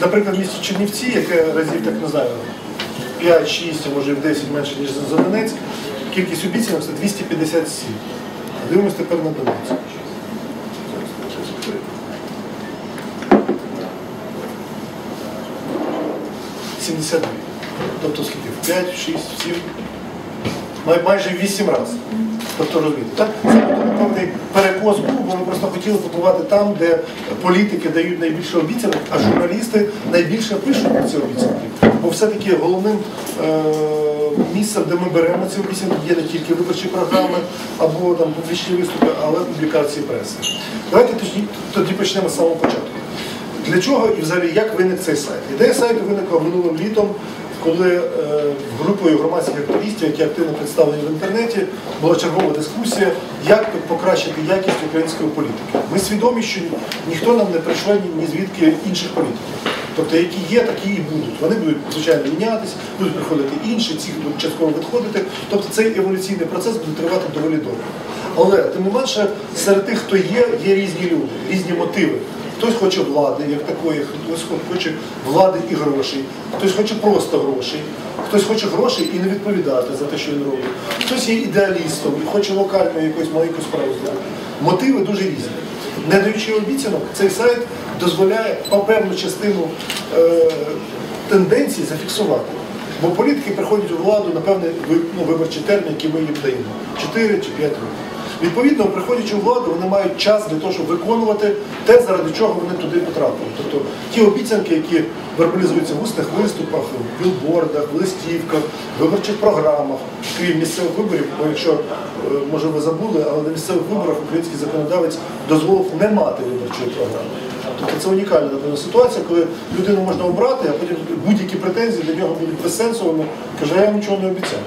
Наприклад, в місті Чернівці, яке разів так не знаю, 5-6, а може в 10 менше, ніж за Донецьк, кількість обіцянок це 257. А дивимось тепер на Донецьк. – 72. Тобто скільки? 5, 6, 7, май- майже 8 разів. Тобто розумієте, так? Це певний перекос був, бо ми просто хотіли побувати там, де політики дають найбільше обіцянок, а журналісти найбільше пишуть про ці обіцянки. Бо все-таки головним е, місцем, де ми беремо ці обіцянки, є не тільки виборчі програми або там публічні виступи, але публікації преси. Давайте тоді, тоді почнемо з самого початку. Для чого і взагалі як виник цей сайт? Ідея сайту виникла минулим літом, коли е, групою громадських активістів, які активно представлені в інтернеті, була чергова дискусія, як покращити якість української політики. Ми свідомі, що ніхто нам не прийшле ні, ні звідки інших політиків. Тобто, які є, такі і будуть. Вони будуть, звичайно, мінятися, будуть приходити інші, ці будуть частково відходити. Тобто цей еволюційний процес буде тривати доволі довго. Але тим не менше, серед тих, хто є, є різні люди, різні мотиви. Хтось хоче влади, як такої, хтось хоче влади і грошей, хтось хоче просто грошей, хтось хоче грошей і не відповідати за те, що він робить. Хтось є ідеалістом і хоче локально якусь маленьку справу зробити. Мотиви дуже різні. Не даючи обіцянок, цей сайт дозволяє по певну частину е, тенденцій зафіксувати. Бо політики приходять у владу на певний ну, виборчий термін, який ми їм даємо 4 чи 5 років. Відповідно, приходячи у владу, вони мають час для того, щоб виконувати те, заради чого вони туди потрапили. Тобто ті обіцянки, які вербалізуються в усних виступах, в білбордах, в листівках, в виборчих програмах, крім місцевих виборів, бо якщо, е, може ви забули, але на місцевих виборах український законодавець дозволив не мати виборчої програми. Тобто це унікальна ситуація, коли людину можна обрати, а потім будь-які претензії до нього будуть безсенсовими, каже, я нічого не обіцяв.